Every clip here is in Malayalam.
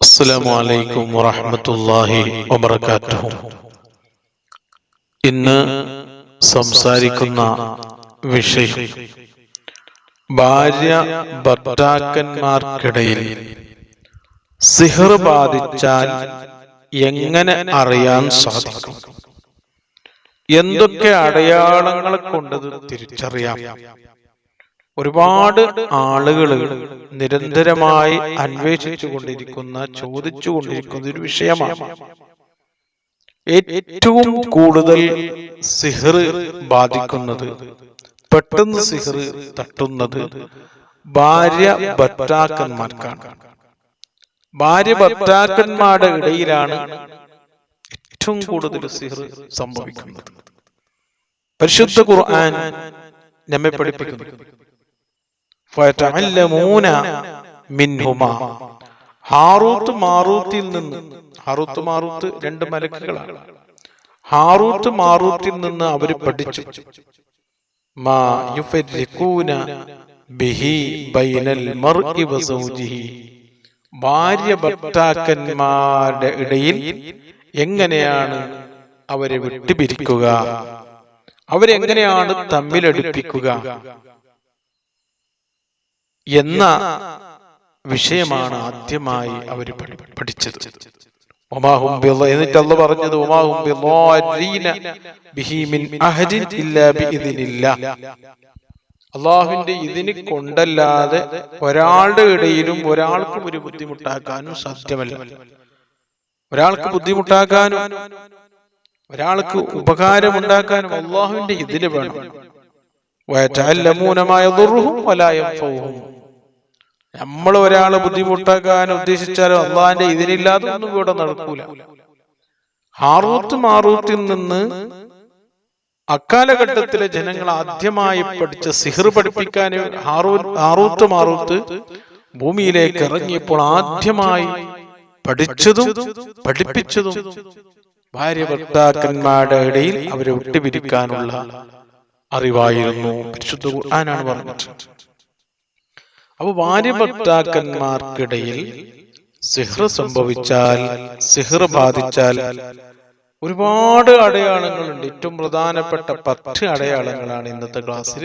السلام عليكم ورحمة الله وبركاته ഇന്ന് സംസാരിക്കുന്ന വിഷയം ഭാര്യ ഭർത്താക്കന്മാർക്കിടയിൽ സിഹർ ബാധിച്ചാൽ എങ്ങനെ അറിയാൻ സാധിക്കും എന്തൊക്കെ അടയാളങ്ങളെ കൊണ്ടത് തിരിച്ചറിയാം ഒരുപാട് ആളുകൾ നിരന്തരമായി അന്വേഷിച്ചു കൊണ്ടിരിക്കുന്ന ചോദിച്ചു കൊണ്ടിരിക്കുന്ന ഒരു വിഷയമാണ്. ഏറ്റവും കൂടുതൽ സിഹർ ബാധിക്കുന്നത് പെട്ടെന്ന് സിഹർ തട്ടുന്നത് ഭാര്യ ഭർത്താക്കന്മാർക്കാണ്. ഭാര്യ ഭർത്താക്കന്മാരുടെ ഇടയിലാണ് ഏറ്റവും കൂടുതൽ സിഹർ സംഭവിക്കുന്നത്. പരിശുദ്ധ ഖുർആൻ നമ്മെ പഠിപ്പിക്കുന്നു. മിൻഹുമാ. ഹാറൂത്ത് മാറൂത്തിൽ നിന്ന് ഹാറൂത്ത് മാറൂത്ത് രണ്ട് മലക്കുകളാണ്. ഹാറൂത്ത് മാറൂത്തിൽ നിന്ന് അവർ പഠിച്ചു. ഭാര്യ ഭർത്താക്കന്മാരുടെ ഇടയിൽ എങ്ങനെയാണ് അവരെ വിട്ടുപിരിക്കുക? അവരെങ്ങനെയാണ് തമ്മിലടുപ്പിക്കുക? എന്ന വിഷയമാണ് ആദ്യമായി അവർ പഠിച്ചത്. എന്നിട്ട് അല്ല പറഞ്ഞത്. അള്ളാഹുവിന്റെ ഇതിന് കൊണ്ടല്ലാതെ ഒരാളുടെ ഇടയിലും ഒരാൾക്കും ഒരു ബുദ്ധിമുട്ടാക്കാനും സാധ്യമല്ല. ഒരാൾക്ക് ബുദ്ധിമുട്ടാക്കാനും ഒരാൾക്ക് ഉപകാരമുണ്ടാക്കാനും അള്ളാഹുവിന്റെ ഇതിന് വേണം. നമ്മൾ ഒരാളെ ബുദ്ധിമുട്ടാക്കാൻ ഉദ്ദേശിച്ചാലും അള്ളാഹിന്റെ ഇതിനില്ലാതെ ഒന്നും ഇവിടെ നടക്കൂല. ഹാറൂത്ത് മാറൂത്തിൽ നിന്ന് അക്കാലഘട്ടത്തിലെ ജനങ്ങൾ ആദ്യമായി പഠിച്ച സിഹർ പഠിപ്പിക്കാൻ ഹാറൂ ഹാറൂത്ത് മാറൂത്ത് ഭൂമിയിലേക്ക് ഇറങ്ങിയപ്പോൾ ആദ്യമായി പഠിച്ചതും പഠിപ്പിച്ചതും ഭാര്യ ഭർത്താക്കന്മാരുടെ ഇടയിൽ അവരെ വിട്ടുപിരിക്കാനുള്ള അറിവായിരുന്നു. പരിശുദ്ധ ഖുർആനാണ് പറഞ്ഞത് അപ്പൊ ഭാര്യ ഭർത്താക്കന്മാർക്കിടയിൽ സിഹ്ർ സംഭവിച്ചാൽ സിഹ്ർ ബാധിച്ചാൽ ഒരുപാട് അടയാളങ്ങളുണ്ട്. ഏറ്റവും പ്രധാനപ്പെട്ട പത്ത് അടയാളങ്ങളാണ് ഇന്നത്തെ ക്ലാസ്സിൽ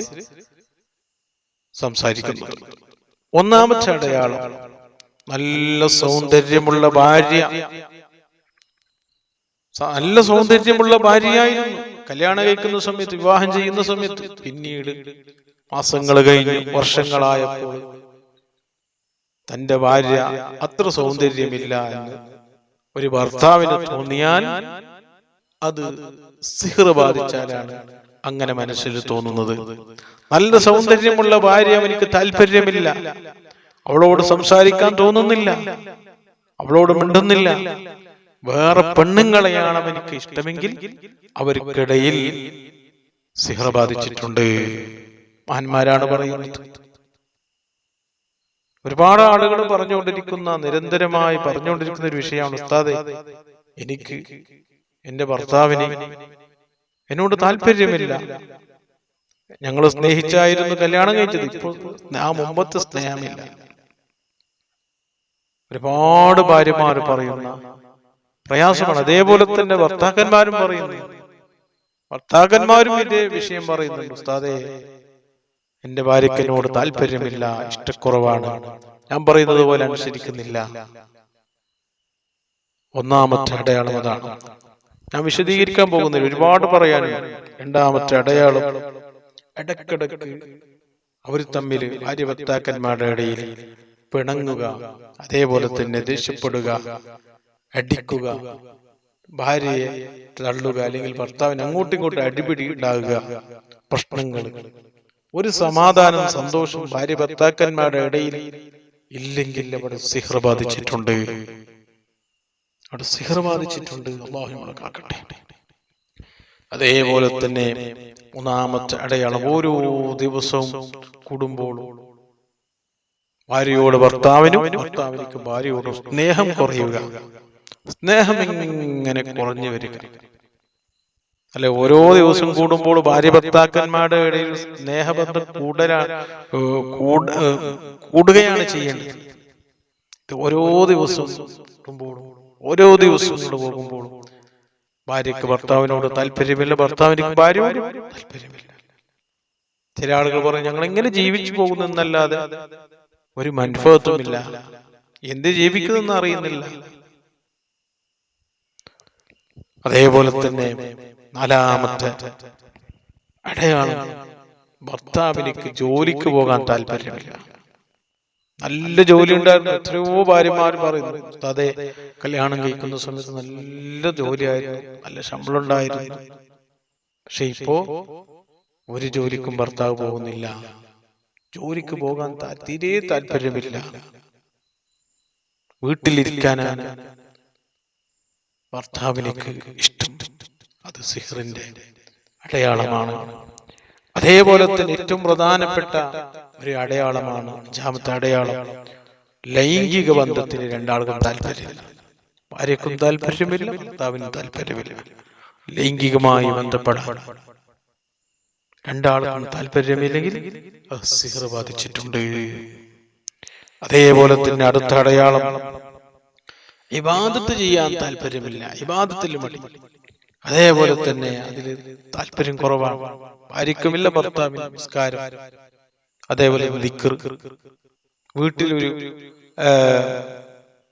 സംസാരിക്കുന്നത്. ഒന്നാമത്തെ അടയാളം നല്ല സൗന്ദര്യമുള്ള ഭാര്യ. നല്ല സൗന്ദര്യമുള്ള ഭാര്യയായിരുന്നു കല്യാണം കഴിക്കുന്ന സമയത്ത് വിവാഹം ചെയ്യുന്ന സമയത്ത് പിന്നീട് മാസങ്ങൾ കഴിഞ്ഞ് വർഷങ്ങളായപ്പോൾ തന്റെ ഭാര്യ അത്ര സൗന്ദര്യമില്ല എന്ന് ഒരു ഭർത്താവിന് തോന്നിയാൽ അത് സിഹർ ബാധിച്ചാലാണ് അങ്ങനെ മനസ്സിൽ തോന്നുന്നത്. നല്ല സൗന്ദര്യമുള്ള ഭാര്യ അവനിക്ക് താല്പര്യമില്ല. അവളോട് സംസാരിക്കാൻ തോന്നുന്നില്ല. അവളോട് മിണ്ടുന്നില്ല. വേറെ പെണ്ണുങ്ങളെയാണ് അവനിക്ക് ഇഷ്ടമെങ്കിൽ അവർക്കിടയിൽ സിഹർ ബാധിച്ചിട്ടുണ്ട്. മഹാന്മാരാണ് പറയുന്നത്. ഒരുപാട് ആളുകൾ പറഞ്ഞുകൊണ്ടിരിക്കുന്ന നിരന്തരമായി പറഞ്ഞുകൊണ്ടിരിക്കുന്ന ഒരു വിഷയമാണ് ഉസ്താദെ. എനിക്ക് എന്റെ ഭർത്താവിന് എന്നോട് താല്പര്യമില്ല. ഞങ്ങൾ സ്നേഹിച്ചായിരുന്നു കല്യാണം കഴിച്ചത്. ഇപ്പോൾ ആ മുമ്പത്തെ സ്നേഹമില്ല. ഒരുപാട് ഭാര്യമാർ പറയുന്ന പ്രയാസമാണ്. അതേപോലെ തന്നെ ഭർത്താക്കന്മാരും പറയുന്നു. ഭർത്താക്കന്മാരും ഇതേ വിഷയം പറയുന്നുണ്ട് ഉസ്താദെ എന്റെ ഭാര്യയ്ക്ക് എന്നോട് താല്പര്യമില്ല. ഇഷ്ടക്കുറവാണ്. ഞാൻ പറയുന്നത് പോലെ അനുസരിക്കുന്നില്ല. ഒന്നാമത്തെ അടയാളം അതാണ്. ഞാൻ വിശദീകരിക്കാൻ പോകുന്നില്ല. ഒരുപാട് പറയാനുണ്ട്. രണ്ടാമത്തെ അടയാളം ഇടക്കിടക്ക് അവർ തമ്മിൽ ഭാര്യ ഭർത്താക്കന്മാരുടെ ഇടയിൽ പിണങ്ങുക. അതേപോലെ തന്നെ ദേഷ്യപ്പെടുക. അടിക്കുക ഭാര്യയെ തള്ളുക അല്ലെങ്കിൽ ഭർത്താവിന് അങ്ങോട്ടും ഇങ്ങോട്ടും അടിപിടി ഉണ്ടാകുക പ്രശ്നങ്ങൾ. ഒരു സമാധാനം സന്തോഷം ഭാര്യ ഭർത്താക്കന്മാരുടെ ഇടയിൽ ഇല്ലെങ്കിൽ അവിടെ സിഹർ ബാധിച്ചിട്ടുണ്ട്. അവിടെ സിഹർ ബാധിച്ചിട്ടുണ്ട്. കാക്കട്ടെ. അതേപോലെ തന്നെ മൂന്നാമത്തെ അടയാളം. ഓരോ ദിവസവും കൂടുമ്പോൾ ഭാര്യയോട് ഭർത്താവിനും ഭർത്താവിനും ഭാര്യയോട് സ്നേഹം കുറയുക. സ്നേഹം ഇങ്ങനെ കുറഞ്ഞു വരിക അല്ലെ ഓരോ ദിവസം കൂടുമ്പോൾ ഭാര്യ ഭർത്താക്കന്മാരുടെ ഇടയിൽ സ്നേഹബന്ധം കൂടുതലാ ഏഹ് കൂട്- ഏഹ് കൂടുകയാണ് ചെയ്യേണ്ടത്. ഓരോ ദിവസവും കൂടുമ്പോഴും ഓരോ ദിവസവും പോകുമ്പോഴും ഭാര്യക്ക് ഭർത്താവിനോട് താല്പര്യമില്ല ഭർത്താവിന് ഭാര്യയോട് താല്പര്യമില്ല. ചില ആളുകൾ പറയും ഞങ്ങൾ എങ്ങനെ ജീവിച്ചു പോകുന്നല്ലാതെ ഒരു മനുഭവത്വമില്ല എന്ത് ജീവിക്കുന്നെന്ന് അറിയുന്നില്ല. അതേപോലെ തന്നെ നാലാമത്തെ അടയാളം ഭർത്താവിനിക്ക് ജോലിക്ക് പോകാൻ താല്പര്യമില്ല. നല്ല ജോലി ഉണ്ടായിരുന്നു. എത്രയോ ഭാര്യമാർ പറയുന്നു അതെ കല്യാണം കഴിക്കുന്ന സമയത്ത് നല്ല ജോലിയായിരുന്നു നല്ല ശമ്പളം ഉണ്ടായിരുന്നു. പക്ഷെ ഇപ്പോ ഒരു ജോലിക്കും ഭർത്താവ് പോകുന്നില്ല. ജോലിക്ക് പോകാൻ തീരെ താല്പര്യമില്ല. വീട്ടിലിരിക്കാനാണ് ഭർത്താവിലേക്ക് ഇഷ്ടം. അത് സിഹറിന്റെ അടയാളമാണ്. അതേപോലെ തന്നെ ഏറ്റവും പ്രധാനപ്പെട്ട ഒരു അടയാളമാണ് അഞ്ചാമത്തെ അടയാളം. ലൈംഗിക ബന്ധത്തിന് രണ്ടാൾക്കും താല്പര്യമില്ല. ഭാര്യക്കും താല്പര്യമില്ല ഭർത്താവിനും താല്പര്യമില്ല. ലൈംഗികമായി ബന്ധപ്പെടാൻ രണ്ടാൾക്കും താല്പര്യമില്ലെങ്കിൽ സിഹർ ബാധിച്ചിട്ടുണ്ട്. അതേപോലെ തന്നെ അടുത്ത അടയാളം. ഇബാദത്ത് ചെയ്യാൻ താല്പര്യമില്ല. ഇബാദത്തിൽ മടി. അതേപോലെ തന്നെ അതിൽ താല്പര്യം കുറവാണ്. ഭാര്യക്കുമില്ല ഭർത്താവിന് നമസ്കാരം അതേപോലെ ദിക്കർ വീട്ടിലൊരു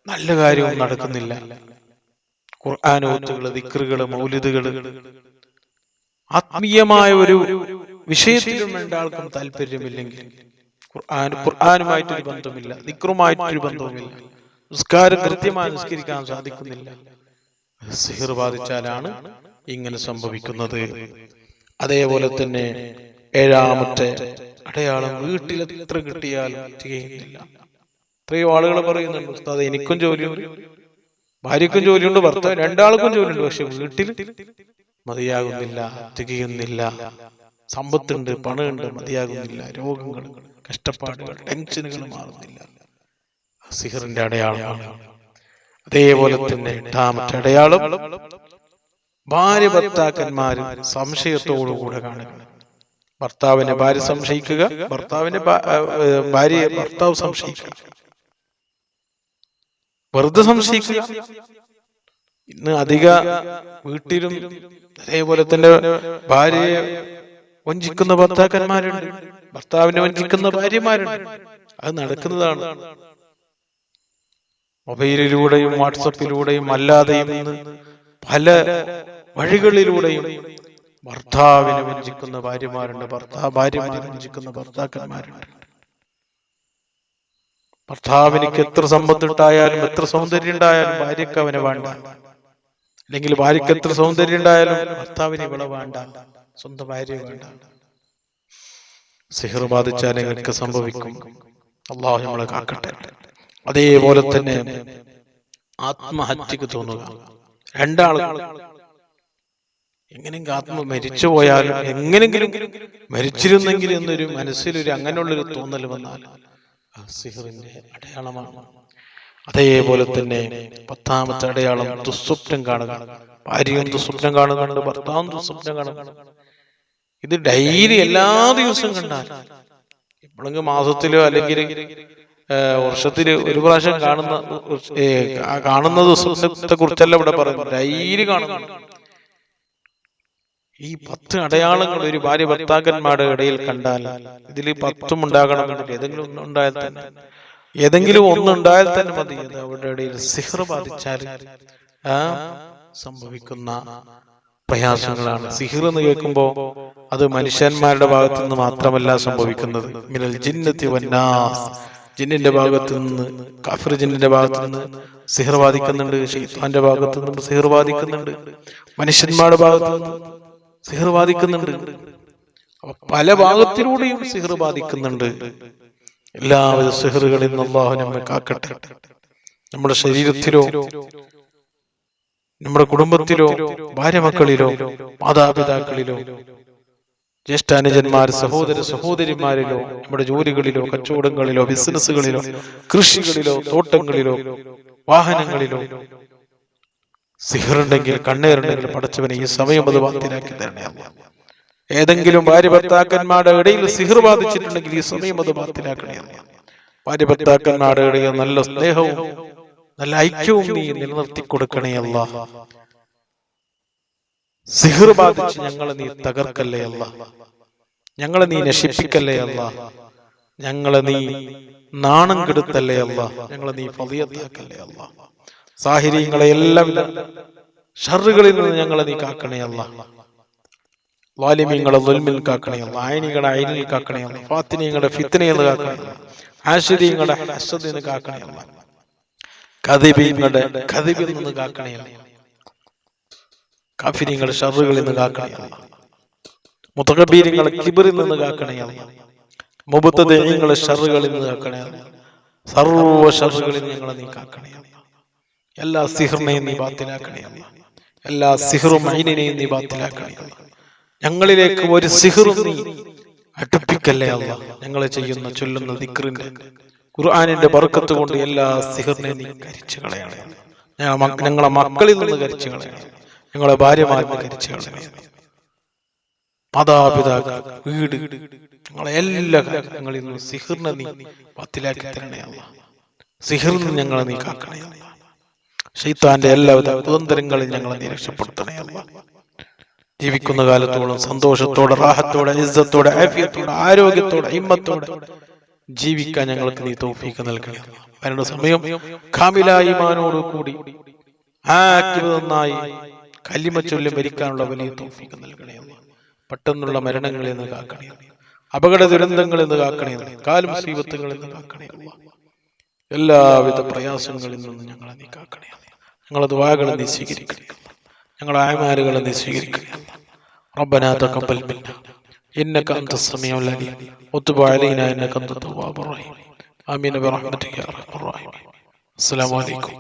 നല്ല കാര്യവും നടക്കുന്നില്ല. ഖുർആാനോത്തുകൾ ദിക്കറുകൾ മൗലിദുകൾ. ആത്മീയമായ ഒരു വിഷയത്തിലും രണ്ടാൾക്കും താല്പര്യമില്ലെങ്കിൽ ഖുർആാനുമായിട്ടൊരു ബന്ധമില്ല. ദിക്റുമായിട്ടൊരു ബന്ധവുമില്ല. നിസ്കാരം കൃത്യമായി നിസ്കരിക്കാൻ സാധിക്കുന്നില്ല. സിഹിർ ബാധിച്ചാലാണ് ഇങ്ങനെ സംഭവിക്കുന്നത്. അതേപോലെ തന്നെ ഏഴാമത്തെ അടയാളം വീട്ടിൽ എത്ര കിട്ടിയാലും ചെയ്യുന്നില്ല എത്രയോ ആളുകൾ പറയുന്നുണ്ട് ഉസ്താദ് എനിക്കും ജോലിയുണ്ട്. ഭാര്യക്കും ജോലിയുണ്ട് ഭർത്താവ് രണ്ടാൾക്കും ജോലിയുണ്ട് പക്ഷെ വീട്ടിൽ മതിയാകുന്നില്ല തികയുന്നില്ല. സമ്പത്തുണ്ട് പണമുണ്ട് മതിയാകുന്നില്ല രോഗങ്ങൾ കഷ്ടപ്പാടുകൾ ടെൻഷനുകൾ മാറുന്നില്ല. സിഹറിന്റെ അടയാളമാണ് അതേപോലെ തന്നെ എട്ടാമത്തെ അടയാളം. ഭാര്യ ഭർത്താക്കന്മാരും സംശയത്തോടുകൂടെ കാണുക. ഭർത്താവിനെ ഭാര്യ സംശയിക്കുക ഭർത്താവിനെ ഭാ- ആ, ആ, ഭാര്യയെ ഭർത്താവ് സംശയിക്കുക. വെറുതെ സംശയിക്കുക. ഇന്ന് അധിക വീട്ടിലും അതേപോലെ തന്നെ ഭാര്യയെ വഞ്ചിക്കുന്ന ഭർത്താക്കന്മാരുണ്ട്. ഭർത്താവിനെ വഞ്ചിക്കുന്ന ഭാര്യമാരുണ്ട്. അത് നടക്കുന്നതാണ്. മൊബൈലിലൂടെയും വാട്സപ്പിലൂടെയും അല്ലാതെയും പല വഴികളിലൂടെയും ഭർത്താവിനെ വഞ്ചിക്കുന്ന ഭാര്യമാരുണ്ട് ഭർത്താവ് ഭാര്യമാരെ വഞ്ചിക്കുന്ന ഭർത്താക്കന്മാരുണ്ട്. ഭർത്താവിനിക്ക് എത്ര സമ്പത്തിട്ടായാലും എത്ര സൗന്ദര്യം ഉണ്ടായാലും ഭാര്യക്ക് അവനെ വേണ്ട. അല്ലെങ്കിൽ ഭാര്യക്ക് എത്ര സൗന്ദര്യം ഉണ്ടായാലും ഭർത്താവിന് ഇവിടെ വേണ്ട. സ്വന്തം ഭാര്യ വേണ്ട. സിഹർ ബാധിച്ചാൽ നിങ്ങൾക്ക് സംഭവിക്കും. അള്ളാഹു നമ്മളെ കാക്കട്ടെ. അതേപോലെ തന്നെ ആത്മഹത്യക്ക് തോന്നുക. രണ്ടാളുകൾ എങ്ങനെയെങ്കിലും ആത്മ മരിച്ചു പോയാലും എങ്ങനെങ്കിലും മരിച്ചിരുന്നെങ്കിൽ എന്നൊരു മനസ്സിലൊരു അങ്ങനെയുള്ളൊരു തോന്നൽ വന്നാൽ സിഹറിന്റെ അടയാളമാണ്. അതേപോലെ തന്നെ പത്താമത്തെ അടയാളം ദുസ്വപ്നം കാണുക. ഭാര്യയും ദുസ്വപ്നം കാണുന്നുണ്ട് ഭർത്താവും ദുസ്വപ്നം കാണുന്നുണ്ട്. ഇത് ഡെയിലി എല്ലാ ദിവസവും കണ്ടാൽ എപ്പോഴെങ്കിലും മാസത്തിലോ അല്ലെങ്കിൽ വർഷത്തിൽ ഒരു പ്രാവശ്യം കാണുന്ന കാണുന്ന ദിവസത്തെ കുറിച്ചല്ല ഇവിടെ പറയുന്നത്. ഡൈലി കാണുന്നു. ഈ പത്ത് അടയാളങ്ങൾ ഒരു ഭാര്യ ഭർത്താക്കന്മാരുടെ ഇടയിൽ കണ്ടാൽ ഇതിൽ പത്തും ഉണ്ടാകണം ഏതെങ്കിലും ഒന്ന് ഉണ്ടായാൽ തന്നെ. ഏതെങ്കിലും ഒന്നുണ്ടായാൽ തന്നെ മതി. അവരുടെ ഇടയിൽ സിഹർ ബാധിച്ചാൽ ആ സംഭവിക്കുന്ന പ്രയാസങ്ങളാണ്. സിഹർ എന്ന് കേൾക്കുമ്പോ അത് മനുഷ്യന്മാരുടെ ഭാഗത്തു നിന്ന് മാത്രമല്ല സംഭവിക്കുന്നത്. മിനൽ ജിന്നത്തി വന്നാസ് ജിന്നിന്റെ ഭാഗത്ത് നിന്ന് കാഫിർ ജിന്നിന്റെ ഭാഗത്ത് നിന്ന് സിഹർ ബാധിക്കുന്നുണ്ട് ഷെയ്ത്താന്റെ ഭാഗത്ത് നിന്ന് സിഹർ ബാധിക്കുന്നുണ്ട് മനുഷ്യന്മാരുടെ ഭാഗത്ത് നിന്ന് സിഹർ ബാധിക്കുന്നുണ്ട് പല ഭാഗത്തിലൂടെയും സിഹർ ബാധിക്കുന്നുണ്ട്. എല്ലാവിധ സിഹറുകളിൽ നിന്ന് അള്ളാഹു നമ്മെ കാക്കട്ടെ. നമ്മുടെ ശരീരത്തിലോ നമ്മുടെ കുടുംബത്തിലോ ഭാര്യ മക്കളിലോ മാതാപിതാക്കളിലോ ജ്യേഷ്ഠാനുജന്മാർ സഹോദര സഹോദരിമാരിലോ നമ്മുടെ ജോലികളിലോ കച്ചവടങ്ങളിലോ ബിസിനസ്സുകളിലോ കൃഷികളിലോ തോട്ടങ്ങളിലോ വാഹനങ്ങളിലോ സിഹറുണ്ടെങ്കിൽ കണ്ണേറുണ്ടെങ്കിൽ പടച്ചവനെ ഈ സമയം അത് ബാധ്യരാക്കി തരണേ. ഏതെങ്കിലും ഭാര്യ ഭർത്താക്കന്മാരുടെ ഇടയിൽ സിഹർ ബാധിച്ചിട്ടുണ്ടെങ്കിൽ ഈ സമയം അത് ബാധ്യരാക്കണേ. ഭാര്യ ഭർത്താക്കന്മാരുടെ ഇടയിൽ നല്ല സ്നേഹവും നല്ല ഐക്യവും നീ നിലനിർത്തി കൊടുക്കണേ അല്ല സിഹിർ ബാധിച്ച് ഞങ്ങളെ നീ തകർക്കല്ലേ അല്ല? ഞങ്ങളെ നീ നശിപ്പിക്കല്ലേ അല്ല? ഞങ്ങളെ നീ നാണം കെടുത്തല്ലേ അല്ല? ഞങ്ങളെ നീ പതിയത്താക്കല്ലേ അല്ല? സാഹചര്യങ്ങളെ എല്ലാം ഷറുകളിൽ നിന്ന് ഞങ്ങളെ നീ കാക്കണേ അല്ല. വാലിമ്യങ്ങളെ ദുൽമിൽ കാക്കണേ അല്ല. ആയനികളെ അയനിൽ കാക്കണേ അല്ല. ഫാത്തിനിയങ്ങളുടെ ഫിത്തനയിൽ കാക്കണേ അല്ല. ആശ്വര്യങ്ങളുടെ ഹസദിൽ നിന്ന് കാക്കണേ അല്ല. കതിബീങ്ങളുടെ കതിബിൽ നിന്ന് കാക്കണേ അല്ല. കാഫിര്യങ്ങളുടെ ഷറുകളിൽ നിന്ന് കാക്കണേ അല്ല കിബിറിൽ നിന്ന് കാക്കണേ മുബത്തദേഹങ്ങളെ ഷറുകളിൽ നിന്ന് കാക്കണേ സർവ സർവ ഷറുകളിൽ നിന്ന് ഞങ്ങളെ നീ കാക്കണേ എല്ലാ സിഹറിനെയും നീ ബാത്തിലാക്കണേ എല്ലാ സിഹറും ഐനിനെയും നീ ബാത്തിലാക്കണേ ഞങ്ങളിലേക്ക് ഒരു സിഹറും നീ അടുപ്പിക്കല്ലേ അല്ല ഞങ്ങളെ ചെയ്യുന്ന ചൊല്ലുന്ന ദിക്റിന്റെ ഖുർആാനിന്റെ ബർക്കത്ത് കൊണ്ട് എല്ലാ സിഹറിനെയും നീ കരിച്ചു കളയണേ ഞങ്ങളെ മക്കളിൽ നിന്ന് കരിച്ചു കളയണേ ഞങ്ങളെ കളയണേ മാതാപിതാക്കൾ വീട് ഞങ്ങളെ എല്ലാ കാര്യങ്ങളിൽ നിന്നും സിഹിറിനെ നീ പത്തിലാക്കി തരണേ അല്ല. സിഹിറിൽ ഞങ്ങളെ നീ കാക്കണേ അല്ല. ഷെയ്ത്താന്റെ എല്ലാവിധ കുതന്ത്രങ്ങളിൽ ഞങ്ങളെ നീ രക്ഷപ്പെടുത്തണേ അല്ല. ജീവിക്കുന്ന കാലത്തോളം സന്തോഷത്തോടെ റാഹത്തോടെ ഇസ്സത്തോടെ ആഫിയത്തോടെ ആരോഗ്യത്തോടെ ഹിമ്മത്തോടെ ജീവിക്കാൻ ഞങ്ങൾക്ക് നീ തോഫീക്ക് നൽകണേ വരേണ്ട സമയം കാമിലായി മാനോട് കൂടി നന്നായി കല്ലിമ ചൊല്ലി മരിക്കാനുള്ള വലിയ തൗഫീക്ക് നൽകണേ അല്ലാ. പെട്ടെന്നുള്ള മരണങ്ങളിൽ നിന്ന് കാക്കണേ അല്ലാ. അപകട ദുരന്തങ്ങളിൽ നിന്ന് കാക്കണേ അല്ലാ. കാലും സീവത്തുകളിൽ നിന്ന് കാക്കണേ അല്ലാ. എല്ലാവിധ പ്രയാസങ്ങളിൽ നിന്ന് ഞങ്ങളെ നീ കാക്കണേ അല്ലാ. ഞങ്ങളെ ദ്വാകളെ നീ സ്വീകരിക്കണേ അല്ലാ. ഞങ്ങളെ ആയമാരുകളെ നീ സ്വീകരിക്കണേ അല്ലാ. ربنا تقبل منا إنك أنت السميع العليم وتب علينا إنك أنت التواب الرحيم آمين برحمتك يا أرحم الراحمين السلام عليكم